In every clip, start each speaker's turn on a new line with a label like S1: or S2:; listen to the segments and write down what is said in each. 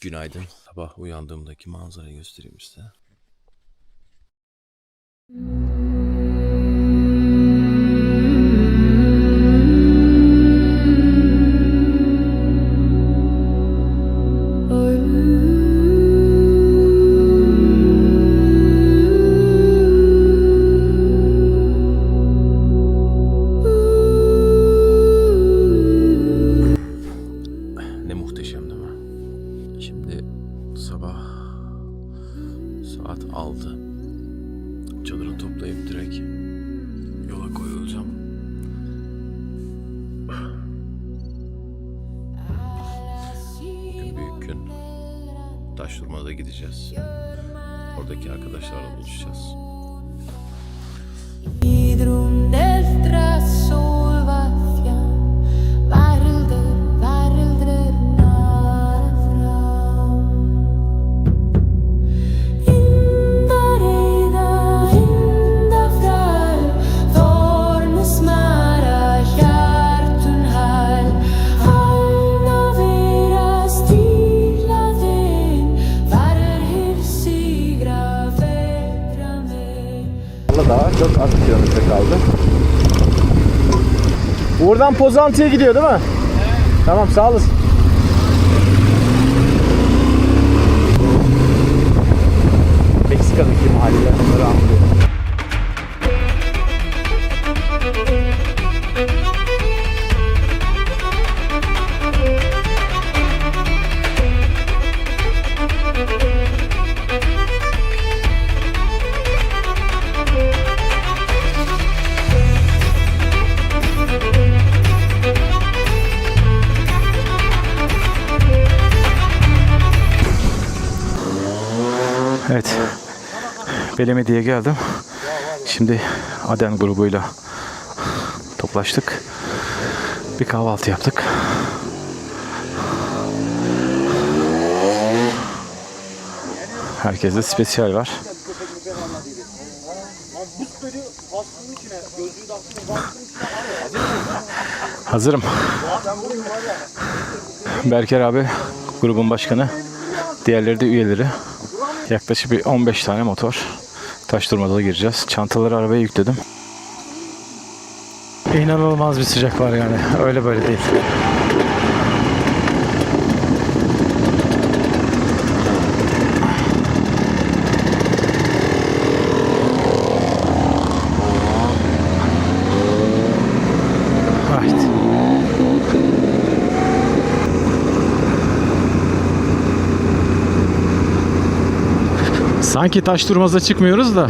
S1: Günaydın. Sabah uyandığımdaki manzarayı göstereyim size. Gün. Taşdurma'da gideceğiz. Oradaki arkadaşlarla buluşacağız.
S2: Çok az kilometre kaldı. Buradan Pozantı'ya gidiyor değil mi? Tamam sağ olasın. Meksika'daki mahalleler onları anlıyor. Belemedi'ye geldim. Şimdi Aden grubuyla toplaştık. Bir kahvaltı yaptık. Herkeste spesiyel var. Hazırım. Berker abi grubun başkanı. Diğerleri de üyeleri. Yaklaşık bir 15 tane motor. Taşdurmada gireceğiz. Çantaları arabaya yükledim. İnanılmaz bir sıcak var yani. Öyle böyle değil. Sanki taş durmaza çıkmıyoruz da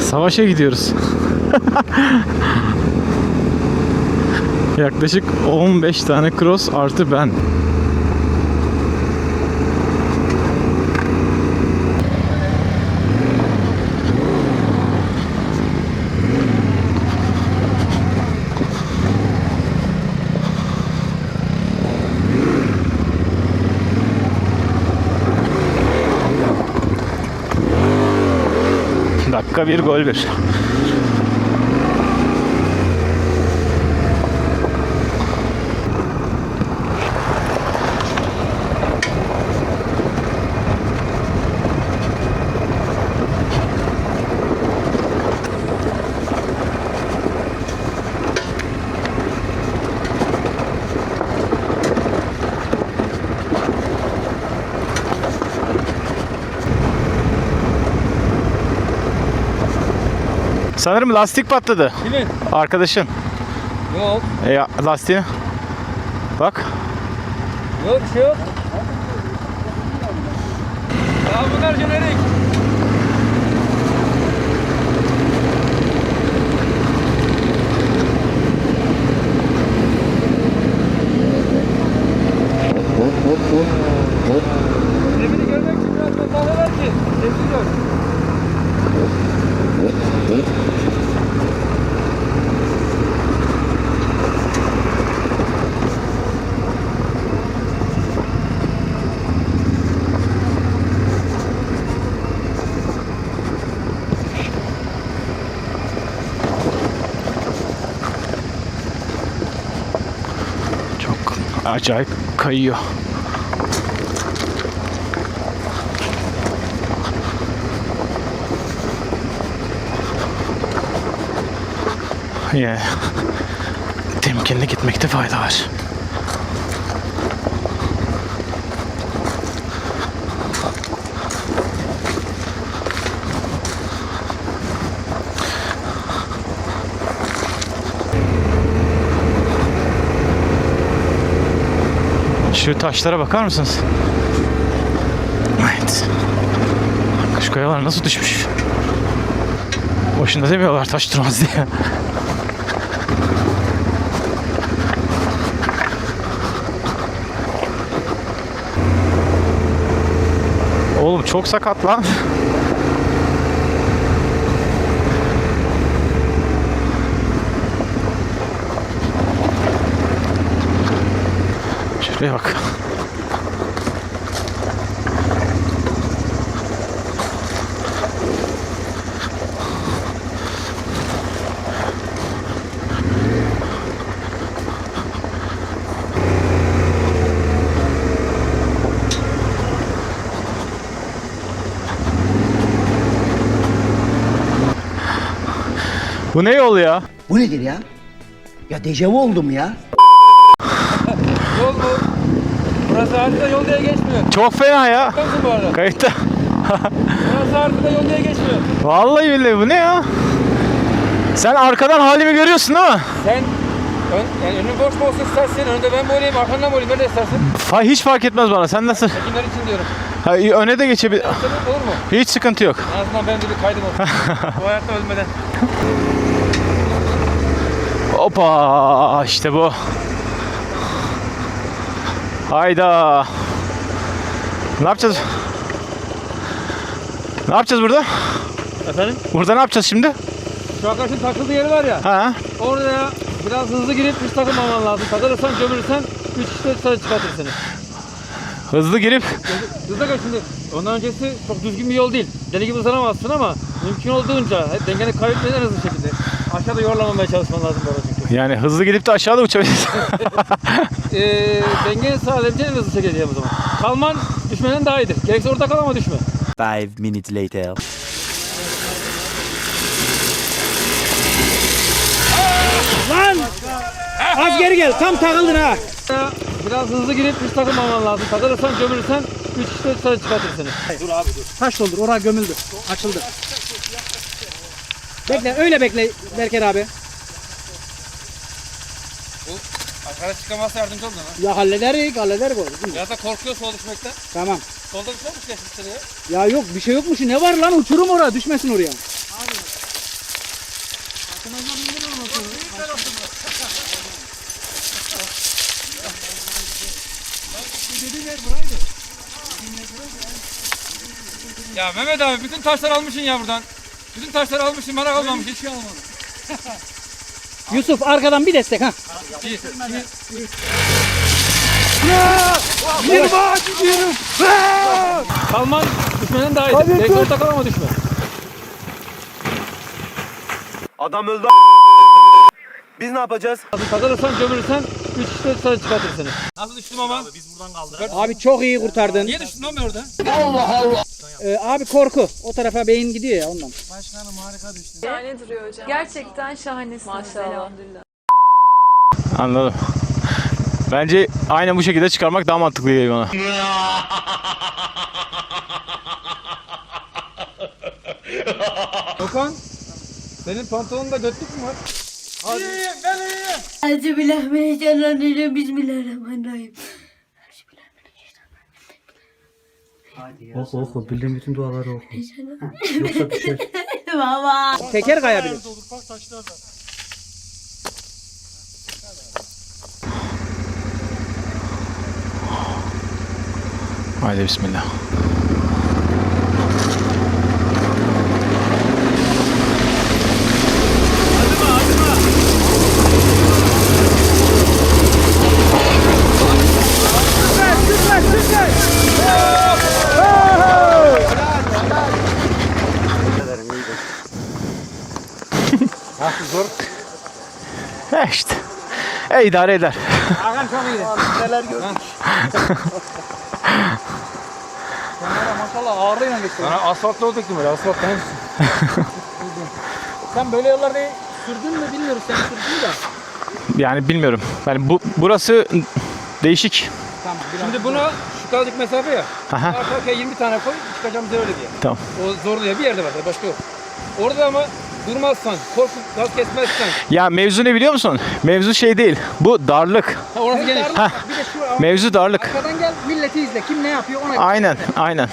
S2: savaşa gidiyoruz. Yaklaşık 15 tane cross artı ben. Dakika bir Sanırım lastik patladı.
S3: Kimin?
S2: Arkadaşın.
S3: Yok.
S2: E, ya, lastiği. Bak.
S3: Yok bir şey yok. Ya bunlar jenerik.
S2: acayip kayıyor. Yeah. Temkinli gitmekte fayda var. Şu taşlara bakar mısınız? Evet. Şu kayalar nasıl düşmüş? Boşuna demiyorlar taş durmaz diye. Oğlum çok sakat lan. Şuraya bak. Bu ne yol ya?
S4: Bu nedir ya? Ya dejavu oldum ya.
S3: Yol bu. Burası haritada yol diye geçmiyor.
S2: Çok fena ya.
S3: Bakın bu arada.
S2: Kayıtta.
S3: Burası haritada yol diye geçmiyor.
S2: Vallahi billahi bu ne ya? Sen arkadan halimi görüyorsun değil mi?
S3: Sen ön, yani önün boş mu olsun istersen, önünde ben mi olayım, arkandan mı olayım, nerede istersin?
S2: Fa hiç fark etmez bana. Sen nasıl?
S3: Tekinler için diyorum.
S2: Ha, öne de geçebilir.
S3: Olur mu?
S2: Hiç sıkıntı yok.
S3: En azından benim de bir kaydım olsun. bu hayatta ölmeden.
S2: Hoppa işte bu. Hayda. Ne yapacağız? Ne yapacağız burada?
S3: Efendim?
S2: Burada ne yapacağız şimdi?
S3: Şu arkadaşın takıldığı yeri var ya.
S2: Ha?
S3: Oraya biraz hızlı girip hiç takılmaman lazım. Takılırsan gömülürsen 3 işte sarı çıkartır seni.
S2: Hızlı girip
S3: Hızlı kaç şimdi. Ondan öncesi çok düzgün bir yol değil. Deli gibi hızlanamazsın ama mümkün olduğunca he, dengeni kaybetmeden hızlı şekilde. Aşağıda yorlamamaya çalışman lazım arada çünkü.
S2: yani hızlı gidip de aşağıda uçabiliriz.
S3: Ee, dengeni sağlayabileceğin en hızlı şekilde yap o zaman. Kalman düşmeden daha iyidir. Gerekse orada kal ama düşme.
S5: Five minutes later.
S6: Az geri gel. Tam takıldın ha.
S3: Biraz hızlı girip hiç takılmaman lazım. Takılırsan gömülürsen 3 işte sarı çıkartır seni.
S6: Taş doldur. Oraya gömüldü. Açıldı. Bekle. Öyle bekle Berker abi.
S3: Arkadaş çıkamazsa yardımcı olun ha.
S6: Ya hallederik. Hallederik o.
S3: Ya da korkuyor sol düşmekten.
S6: Tamam.
S3: Solda bir şey olmuş seni ya.
S6: Ya yok bir şey yokmuş. Ne var lan? Uçurum oraya. Düşmesin oraya.
S3: Ya Mehmet abi bütün taşları almışsın ya buradan. Bütün taşları almışsın bana kalmamış. Hiç şey almadı.
S6: Yusuf arkadan bir destek ha.
S3: İyi. Kalman düşmeden daha iyidir. Gerekse orada kal ama düşme.
S5: Adam öldü. Biz ne yapacağız?
S3: Kazanırsan gömülürsen 3 işte sarı çıkartır seni. Nasıl düştüm ama? Abi biz buradan kaldık.
S6: Abi çok iyi kurtardın.
S3: Niye düştün lan orada?
S6: Ee, abi korku. O tarafa beyin gidiyor ya ondan.
S7: Gerçekten şahanesiniz elhamdülillah.
S2: Anladım. Bence aynen bu şekilde çıkarmak daha mantıklı geliyor bana.
S3: Okan. Senin pantolonunda götlük mü var?
S8: Euzubillahimineşşeytanirracim. Bismillahirrahmanirrahim.
S9: Oku oku bildiğin bütün duaları oku.
S8: Baba.
S6: Teker kayabilir.
S2: Haydi bismillah. He işte. E idare eder.
S6: Maşallah ağırlığıyla geçti.
S3: Bana asfaltta olacaktım böyle asfaltta.
S6: Sen böyle yollarda sürdün mü bilmiyoruz sen sürdün de.
S1: Yani bilmiyorum. Yani bu burası değişik.
S6: Tamam.
S3: Şimdi buna şu kadarcık mesafe ya.
S1: Aha.
S3: Arka arkaya 20 tane koy çıkacağımız öyle bir yer.
S1: Tamam.
S3: O zorluyor bir yerde var başka yok. Orada ama durmazsan, korkup gaz kesmezsen.
S1: Ya mevzu ne biliyor musun? Mevzu şey değil. Bu darlık.
S3: Ha, orası geniş.
S1: Heh.
S6: Bir de şu
S1: Mevzu darlık.
S6: arkadan gel milleti izle. Kim ne yapıyor ona göre.
S1: Aynen, aynen.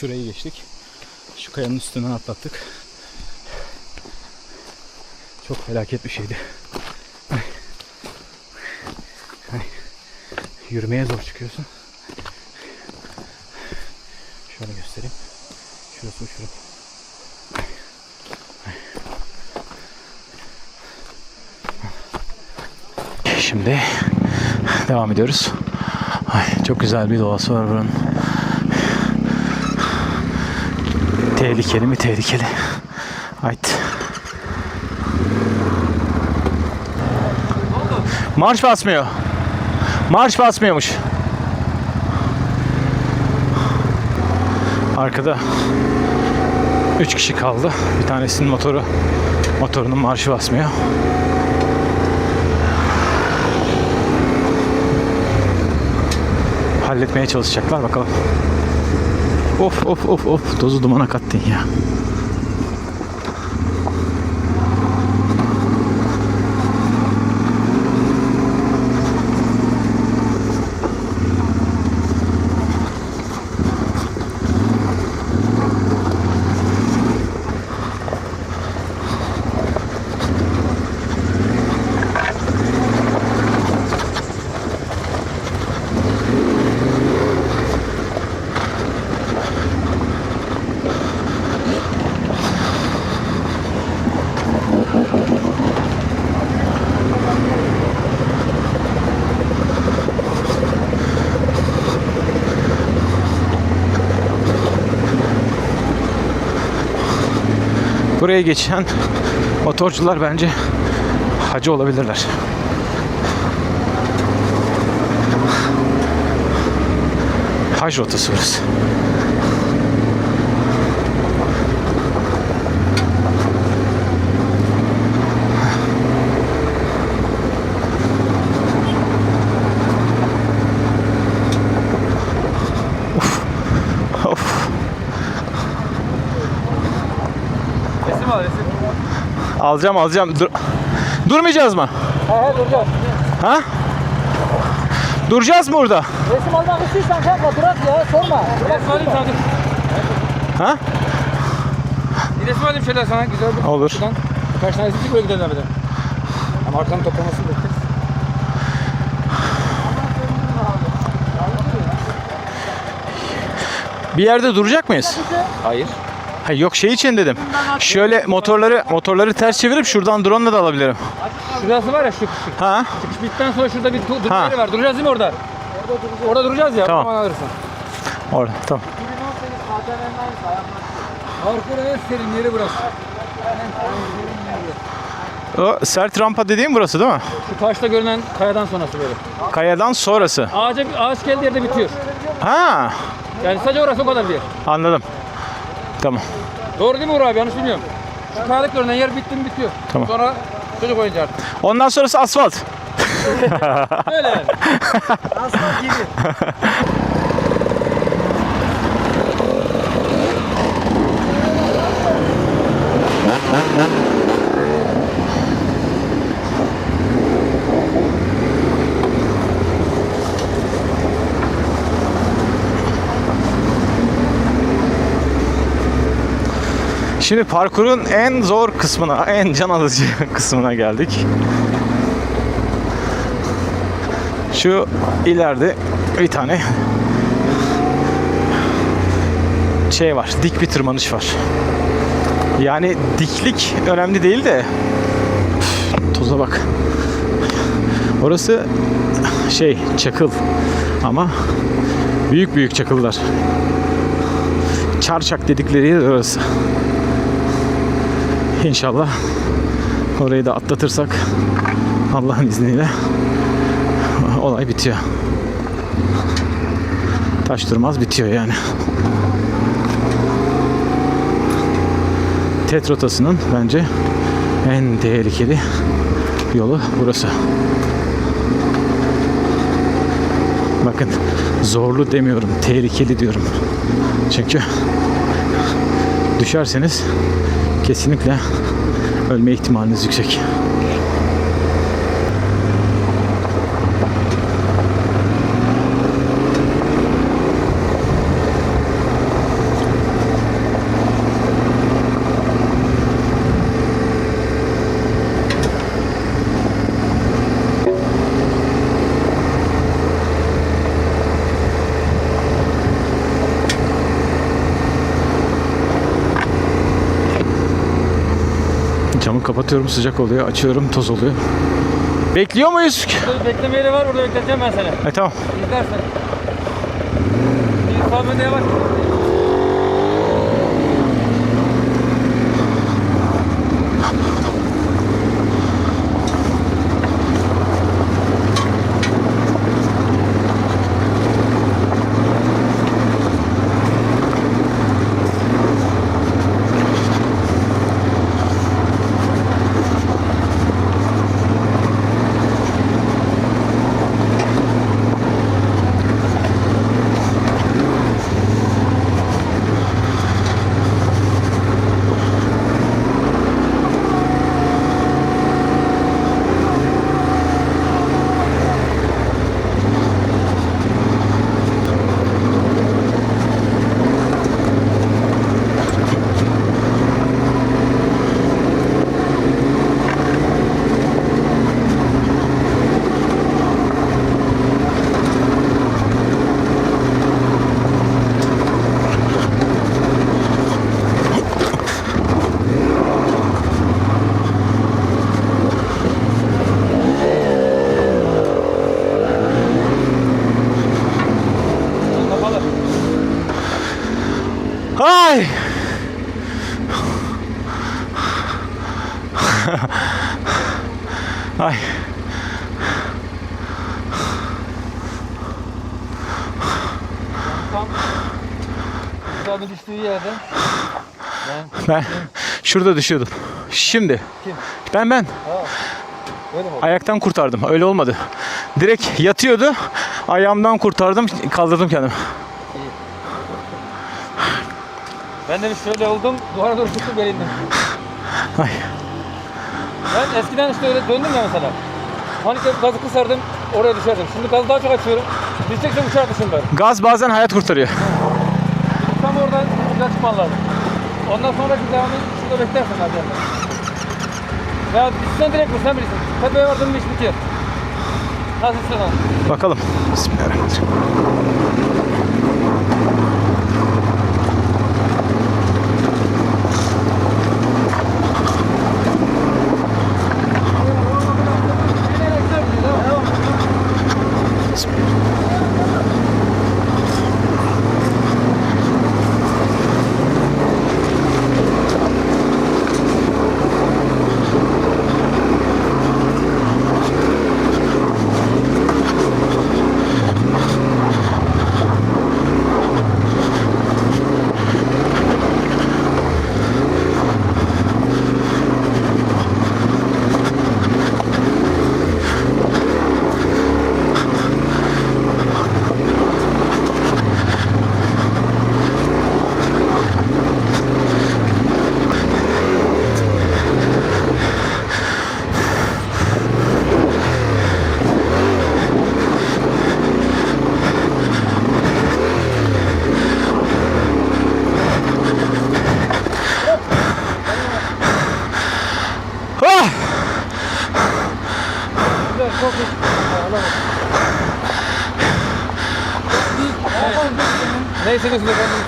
S1: Şurayı geçtik. Şu kayanın üstünden atlattık. Çok felaket bir şeydi. Yürümeye zor çıkıyorsun. Şöyle göstereyim. Şurası uçurum. Şimdi devam ediyoruz. Ay, çok güzel bir doğası var buranın. Tehlikeli mi tehlikeli? Haydi. Marş basmıyor. Marş basmıyormuş. Arkada 3 kişi kaldı. Bir tanesinin motoru motorunun marşı basmıyor. Halletmeye çalışacaklar bakalım. Of of of of tozu dumana kattın ya. Buraya geçen motorcular bence hacı olabilirler. Hac rotası burası. Of. Of.
S3: Resim al resim.
S1: Alacağım alacağım. Dur. Durmayacağız mı?
S6: He he duracağız.
S1: Ha? Duracağız mı burada?
S6: Resim almak istiyorsan kalkma durak ya sorma.
S3: Resim alayım sana dur.
S1: Ha?
S3: Bir resim alayım şöyle sana güzel bir.
S1: Olur.
S3: Şuradan birkaç tane resim böyle gidelim bir de. Ama arkanın toplamasını bekleriz.
S1: Bir yerde duracak mıyız?
S3: Hayır.
S2: Ha, yok şey için dedim. Şöyle motorları motorları ters çevirip şuradan drone'la da alabilirim.
S3: Şurası var ya şu şu.
S2: Ha?
S3: Çıkış bittikten sonra şurada bir durma
S2: Ha.
S3: yeri var. Duracağız değil mi orada? Orada duracağız ya.
S2: Tamam.
S3: Tamam. alırsın.
S2: Orada tamam.
S3: Parkurun en serin yeri burası.
S2: O sert rampa dediğim burası değil mi?
S3: Şu taşta görünen kayadan sonrası böyle.
S2: Kayadan sonrası.
S3: Ağaca, ağaç geldiği yerde bitiyor.
S2: Ha,
S3: Yani sadece orası o kadar bir yer.
S2: anladım. Tamam.
S3: Doğru değil mi Uğur abi? Yanlış bilmiyorum. Şu kayalık görünen yer bitti mi bitiyor.
S2: Tamam.
S3: Sonra çocuk oyuncağı artık.
S2: Ondan sonrası asfalt.
S3: Öyle yani.
S2: Şimdi parkurun en zor kısmına, en can alıcı kısmına geldik. Şu ileride bir tane şey var, dik bir tırmanış var. Yani diklik önemli değil de toza bak. Orası şey çakıl ama büyük büyük çakıllar. Çarçak dedikleri yer orası. İnşallah orayı da atlatırsak Allah'ın izniyle olay bitiyor. Taş durmaz bitiyor yani. TET rotasının bence en tehlikeli yolu burası. Bakın zorlu demiyorum, tehlikeli diyorum. Çünkü düşerseniz kesinlikle ölme ihtimaliniz yüksek. Camı kapatıyorum sıcak oluyor, açıyorum toz oluyor. Bekliyor muyuz?
S3: Bekleme yeri var. Orada bekleteceğim ben seni.
S2: E tamam.
S3: İzlersen. Bir sabit yavaş. Kapalı.
S2: Ay! Ay.
S3: Kızağının düştüğü yerde.
S2: Ben şurada düşüyordum. Şimdi. Ben ben.
S3: Mi oldu?
S2: Ayaktan kurtardım. Öyle olmadı. Direkt yatıyordu. Ayağımdan kurtardım. Kaldırdım kendimi.
S3: Ben de bir şöyle oldum. Duvara doğru böyle indim.
S2: Ay.
S3: Ben eskiden işte öyle döndüm ya mesela. Yapıp gazı kısardım. Oraya düşerdim. Şimdi gazı daha çok açıyorum. Düşeceksem uçar dışım ben.
S2: Gaz bazen hayat kurtarıyor.
S3: Tam oradan güzel çıkman lazım. Ondan sonraki devamı şurada beklersin abi. Ya düşsen direkt vur sen bilirsin. Tepeye vardın mı iş bitiyor. Nasıl istiyorsan.
S2: Bakalım. Bismillahirrahmanirrahim.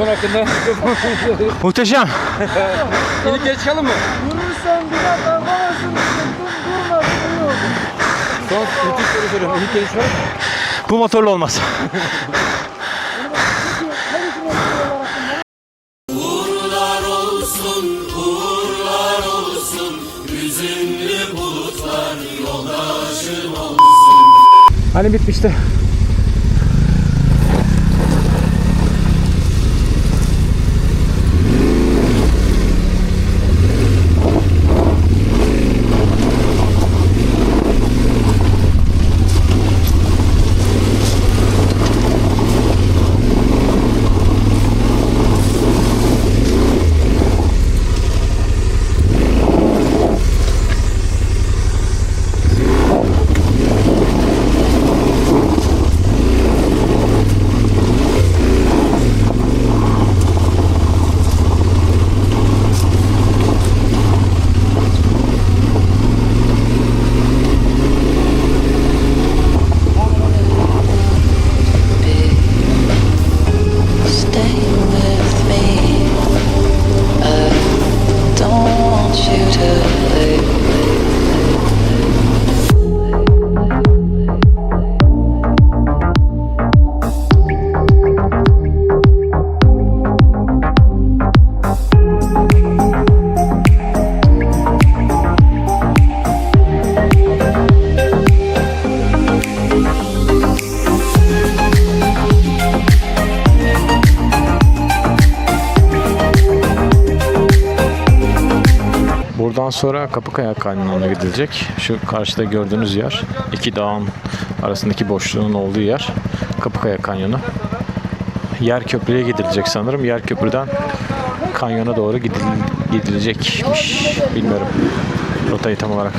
S3: Konu hakkında?
S2: Muhteşem.
S3: İlk geri çıkalım mı? Son kritik soru soruyorum. İlk geri çıkalım.
S2: Bu motorlu olmaz. Hani bitmişti. Buradan sonra Kapıkaya Kanyonu'na gidilecek. Şu karşıda gördüğünüz yer, iki dağın arasındaki boşluğun olduğu yer Kapıkaya Kanyonu. Yer köprüye gidilecek sanırım. Yer köprüden kanyona doğru gidil- gidilecekmiş. Bilmiyorum rotayı tam olarak.